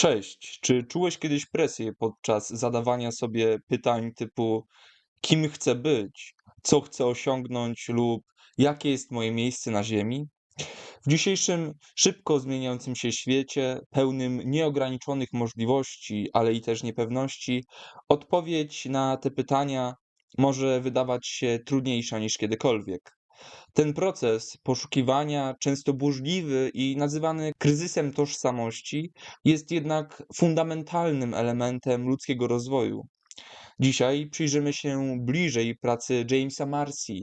Cześć. Czy czułeś kiedyś presję podczas zadawania sobie pytań typu: kim chcę być, co chcę osiągnąć lub jakie jest moje miejsce na Ziemi? W dzisiejszym szybko zmieniającym się świecie, pełnym nieograniczonych możliwości, ale i też niepewności, odpowiedź na te pytania może wydawać się trudniejsza niż kiedykolwiek. Ten proces poszukiwania, często burzliwy i nazywany kryzysem tożsamości, jest jednak fundamentalnym elementem ludzkiego rozwoju. Dzisiaj przyjrzymy się bliżej pracy Jamesa Marcy,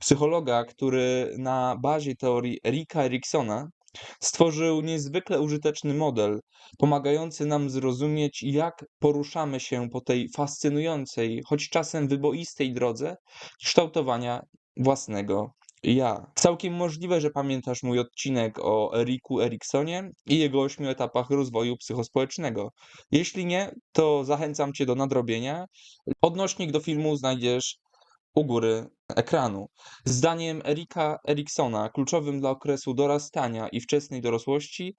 psychologa, który na bazie teorii Erika Eriksona stworzył niezwykle użyteczny model, pomagający nam zrozumieć, jak poruszamy się po tej fascynującej, choć czasem wyboistej drodze kształtowania własnego ja. Całkiem możliwe, że pamiętasz mój odcinek o Eriku Eriksonie i jego ośmiu etapach rozwoju psychospołecznego. Jeśli nie, to zachęcam cię do nadrobienia. Odnośnik do filmu znajdziesz u góry ekranu. Zdaniem Erika Eriksona kluczowym dla okresu dorastania i wczesnej dorosłości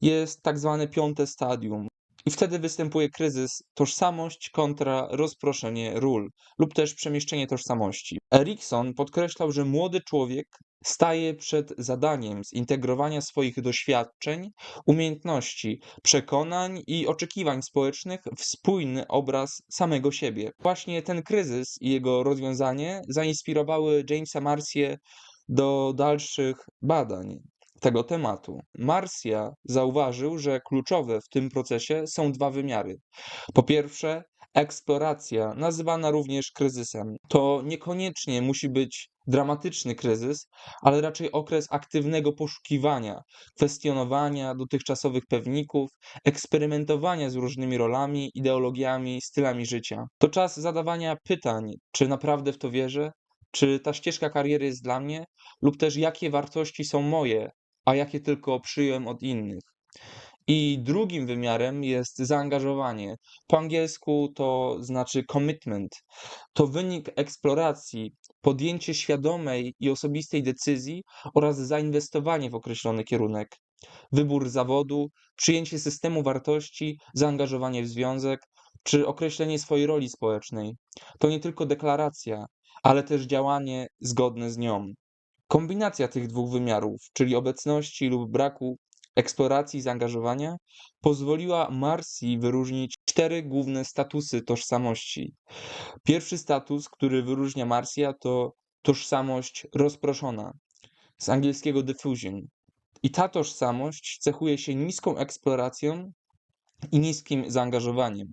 jest tak zwane piąte stadium. I wtedy występuje kryzys tożsamość kontra rozproszenie ról lub też przemieszczenie tożsamości. Erikson podkreślał, że młody człowiek staje przed zadaniem zintegrowania swoich doświadczeń, umiejętności, przekonań i oczekiwań społecznych w spójny obraz samego siebie. Właśnie ten kryzys i jego rozwiązanie zainspirowały Jamesa Marcię do dalszych badań tego tematu. Marcia zauważył, że kluczowe w tym procesie są dwa wymiary. Po pierwsze, eksploracja, nazywana również kryzysem. To niekoniecznie musi być dramatyczny kryzys, ale raczej okres aktywnego poszukiwania, kwestionowania dotychczasowych pewników, eksperymentowania z różnymi rolami, ideologiami, stylami życia. To czas zadawania pytań, czy naprawdę w to wierzę, czy ta ścieżka kariery jest dla mnie, lub też jakie wartości są moje, a jakie tylko przyjąłem od innych. I drugim wymiarem jest zaangażowanie. Po angielsku to znaczy commitment. To wynik eksploracji, podjęcie świadomej i osobistej decyzji oraz zainwestowanie w określony kierunek. Wybór zawodu, przyjęcie systemu wartości, zaangażowanie w związek czy określenie swojej roli społecznej. To nie tylko deklaracja, ale też działanie zgodne z nią. Kombinacja tych dwóch wymiarów, czyli obecności lub braku eksploracji i zaangażowania, pozwoliła Marcy wyróżnić cztery główne statusy tożsamości. Pierwszy status, który wyróżnia Marcia, to tożsamość rozproszona, z angielskiego diffusion. I ta tożsamość cechuje się niską eksploracją i niskim zaangażowaniem.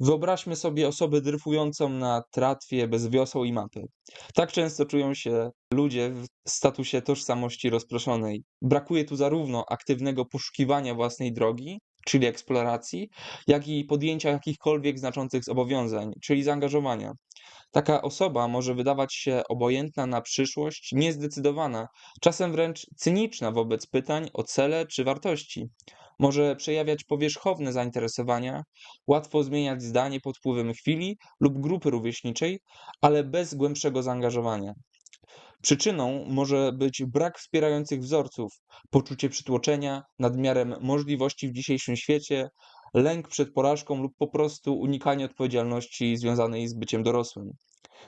Wyobraźmy sobie osobę dryfującą na tratwie bez wiosła i mapy. Tak często czują się ludzie w statusie tożsamości rozproszonej. Brakuje tu zarówno aktywnego poszukiwania własnej drogi, czyli eksploracji, jak i podjęcia jakichkolwiek znaczących zobowiązań, czyli zaangażowania. Taka osoba może wydawać się obojętna na przyszłość, niezdecydowana, czasem wręcz cyniczna wobec pytań o cele czy wartości. Może przejawiać powierzchowne zainteresowania, łatwo zmieniać zdanie pod wpływem chwili lub grupy rówieśniczej, ale bez głębszego zaangażowania. Przyczyną może być brak wspierających wzorców, poczucie przytłoczenia, nadmiarem możliwości w dzisiejszym świecie, lęk przed porażką lub po prostu unikanie odpowiedzialności związanej z byciem dorosłym.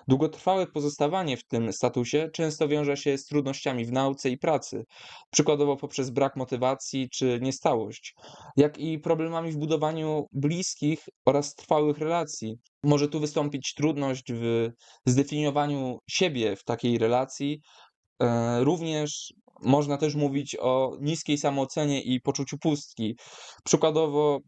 Długotrwałe pozostawanie w tym statusie często wiąże się z trudnościami w nauce i pracy, przykładowo poprzez brak motywacji czy niestałość, jak i problemami w budowaniu bliskich oraz trwałych relacji. Może tu wystąpić trudność w zdefiniowaniu siebie w takiej relacji. E, również można też mówić o niskiej samoocenie i poczuciu pustki. Przykładowo,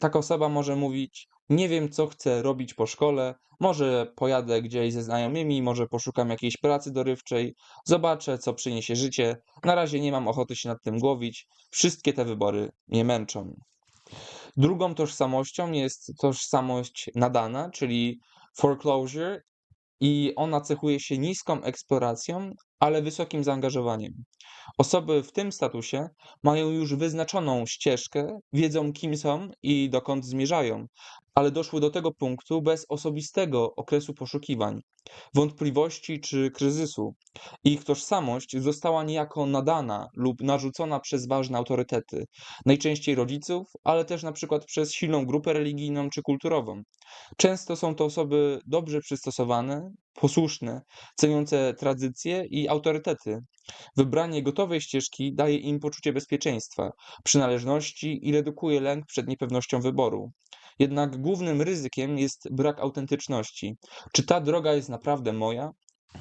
taka osoba może mówić: Nie wiem, co chcę robić po szkole, może pojadę gdzieś ze znajomymi, może poszukam jakiejś pracy dorywczej, zobaczę, co przyniesie życie. Na razie nie mam ochoty się nad tym głowić. Wszystkie te wybory mnie męczą. Drugą tożsamością jest tożsamość nadana, czyli foreclosure, i ona cechuje się niską eksploracją ale wysokim zaangażowaniem. Osoby w tym statusie mają już wyznaczoną ścieżkę, wiedzą kim są i dokąd zmierzają, ale doszły do tego punktu bez osobistego okresu poszukiwań, wątpliwości czy kryzysu. Ich tożsamość została niejako nadana lub narzucona przez ważne autorytety, najczęściej rodziców, ale też na przykład przez silną grupę religijną czy kulturową. Często są to osoby dobrze przystosowane, posłuszne, ceniące tradycje i autorytety. Wybranie gotowej ścieżki daje im poczucie bezpieczeństwa, przynależności i redukuje lęk przed niepewnością wyboru. Jednak głównym ryzykiem jest brak autentyczności. Czy ta droga jest naprawdę moja?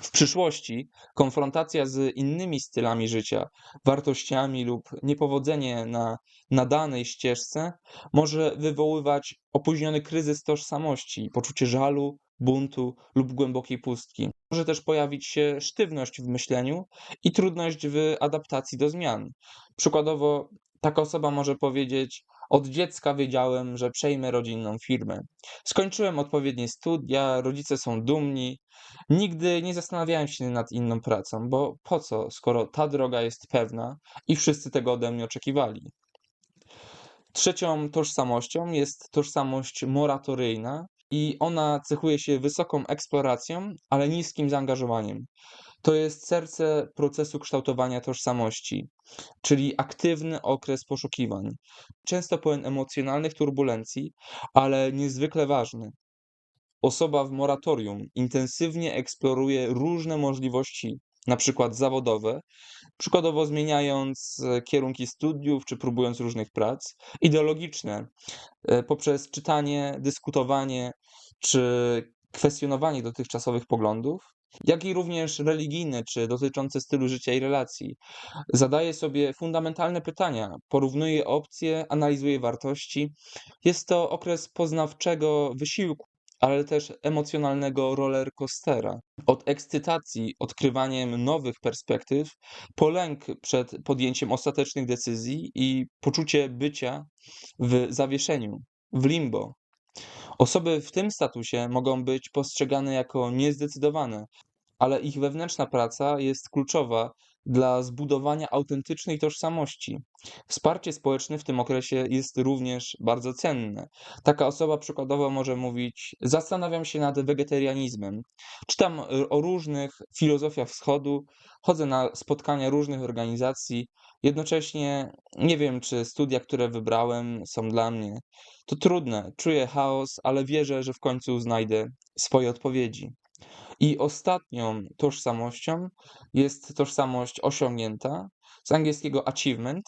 W przyszłości konfrontacja z innymi stylami życia, wartościami lub niepowodzenie na nadanej ścieżce może wywoływać opóźniony kryzys tożsamości, poczucie żalu, buntu lub głębokiej pustki. Może też pojawić się sztywność w myśleniu i trudność w adaptacji do zmian. Przykładowo, taka osoba może powiedzieć: Od dziecka wiedziałem, że przejmę rodzinną firmę. Skończyłem odpowiednie studia, rodzice są dumni. Nigdy nie zastanawiałem się nad inną pracą, bo po co, skoro ta droga jest pewna i wszyscy tego ode mnie oczekiwali. Trzecią tożsamością jest tożsamość moratoryjna i ona cechuje się wysoką eksploracją, ale niskim zaangażowaniem. To jest serce procesu kształtowania tożsamości, czyli aktywny okres poszukiwań, często pełen emocjonalnych turbulencji, ale niezwykle ważny. Osoba w moratorium intensywnie eksploruje różne możliwości, na przykład zawodowe, przykładowo zmieniając e, kierunki studiów czy próbując różnych prac, ideologiczne, e, poprzez czytanie, dyskutowanie czy kwestionowanie dotychczasowych poglądów, jak i również religijne czy dotyczące stylu życia i relacji. Zadaje sobie fundamentalne pytania, porównuje opcje, analizuje wartości. Jest to okres poznawczego wysiłku, ale też emocjonalnego rollercoastera. Od ekscytacji odkrywaniem nowych perspektyw, po lęk przed podjęciem ostatecznych decyzji i poczucie bycia w zawieszeniu, w limbo. Osoby w tym statusie mogą być postrzegane jako niezdecydowane, ale ich wewnętrzna praca jest kluczowa dla zbudowania autentycznej tożsamości. Wsparcie społeczne w tym okresie jest również bardzo cenne. Taka osoba przykładowo może mówić: Zastanawiam się nad wegetarianizmem, czytam o różnych filozofiach wschodu, chodzę na spotkania różnych organizacji, jednocześnie nie wiem, czy studia, które wybrałem, są dla mnie. To trudne, czuję chaos, ale wierzę, że w końcu znajdę swoje odpowiedzi. I ostatnią tożsamością jest tożsamość osiągnięta, z angielskiego achievement,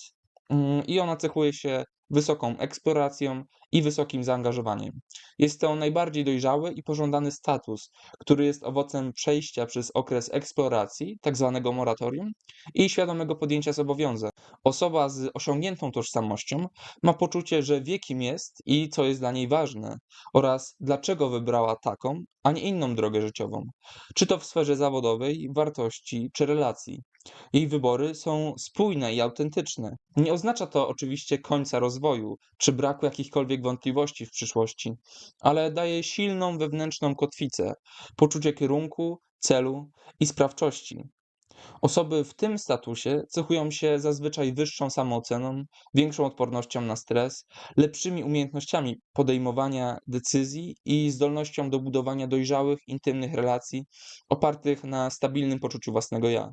mm, i ona cechuje się wysoką eksploracją i wysokim zaangażowaniem. Jest to najbardziej dojrzały i pożądany status, który jest owocem przejścia przez okres eksploracji, tak zwanego moratorium, i świadomego podjęcia zobowiązań. Osoba z osiągniętą tożsamością ma poczucie, że wie kim jest i co jest dla niej ważne, oraz dlaczego wybrała taką, a nie inną drogę życiową, czy to w sferze zawodowej, wartości czy relacji. Jej wybory są spójne i autentyczne. Nie oznacza to oczywiście końca rozwoju czy braku jakichkolwiek wątpliwości w przyszłości, ale daje silną wewnętrzną kotwicę, poczucie kierunku, celu i sprawczości. Osoby w tym statusie cechują się zazwyczaj wyższą samooceną, większą odpornością na stres, lepszymi umiejętnościami podejmowania decyzji i zdolnością do budowania dojrzałych, intymnych relacji opartych na stabilnym poczuciu własnego ja.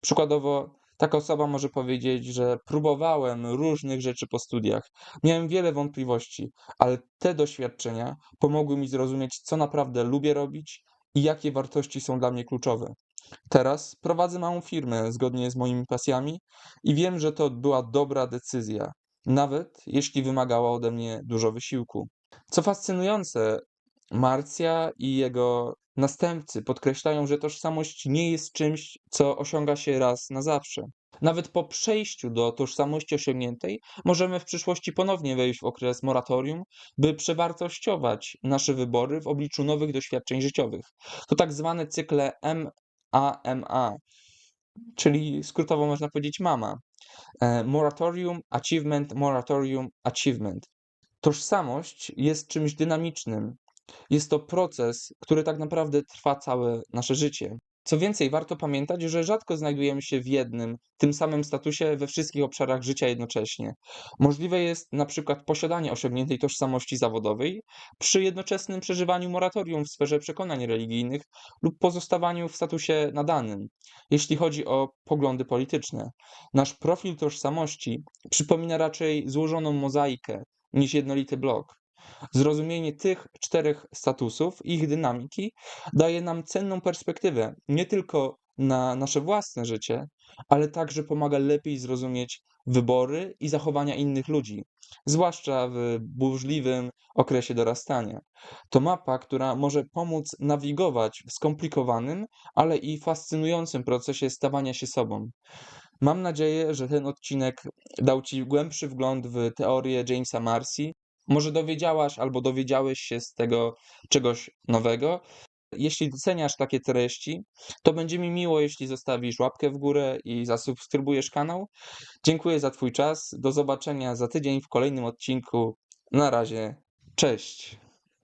Przykładowo, taka osoba może powiedzieć, że próbowałem różnych rzeczy po studiach, miałem wiele wątpliwości, ale te doświadczenia pomogły mi zrozumieć, co naprawdę lubię robić i jakie wartości są dla mnie kluczowe. Teraz prowadzę małą firmę zgodnie z moimi pasjami i wiem, że to była dobra decyzja, nawet jeśli wymagała ode mnie dużo wysiłku. Co fascynujące, Marcja i jego następcy podkreślają, że tożsamość nie jest czymś, co osiąga się raz na zawsze. Nawet po przejściu do tożsamości osiągniętej, możemy w przyszłości ponownie wejść w okres moratorium, by przewartościować nasze wybory w obliczu nowych doświadczeń życiowych. To tak zwane cykle MAMA, czyli skrótowo można powiedzieć MAMA. E, Moratorium, Achievement, Moratorium, Achievement. Tożsamość jest czymś dynamicznym. Jest to proces, który tak naprawdę trwa całe nasze życie. Co więcej, warto pamiętać, że rzadko znajdujemy się w jednym, tym samym statusie we wszystkich obszarach życia jednocześnie. Możliwe jest na przykład posiadanie osiągniętej tożsamości zawodowej przy jednoczesnym przeżywaniu moratorium w sferze przekonań religijnych lub pozostawaniu w statusie nadanym, jeśli chodzi o poglądy polityczne. Nasz profil tożsamości przypomina raczej złożoną mozaikę niż jednolity blok. Zrozumienie tych czterech statusów i ich dynamiki daje nam cenną perspektywę nie tylko na nasze własne życie, ale także pomaga lepiej zrozumieć wybory i zachowania innych ludzi, zwłaszcza w burzliwym okresie dorastania. To mapa, która może pomóc nawigować w skomplikowanym, ale i fascynującym procesie stawania się sobą. Mam nadzieję, że ten odcinek dał Ci głębszy wgląd w teorię Jamesa Marcy. Może dowiedziałaś albo dowiedziałeś się z tego czegoś nowego. Jeśli doceniasz takie treści, to będzie mi miło, jeśli zostawisz łapkę w górę i zasubskrybujesz kanał. Dziękuję za Twój czas. Do zobaczenia za tydzień w kolejnym odcinku. Na razie, cześć.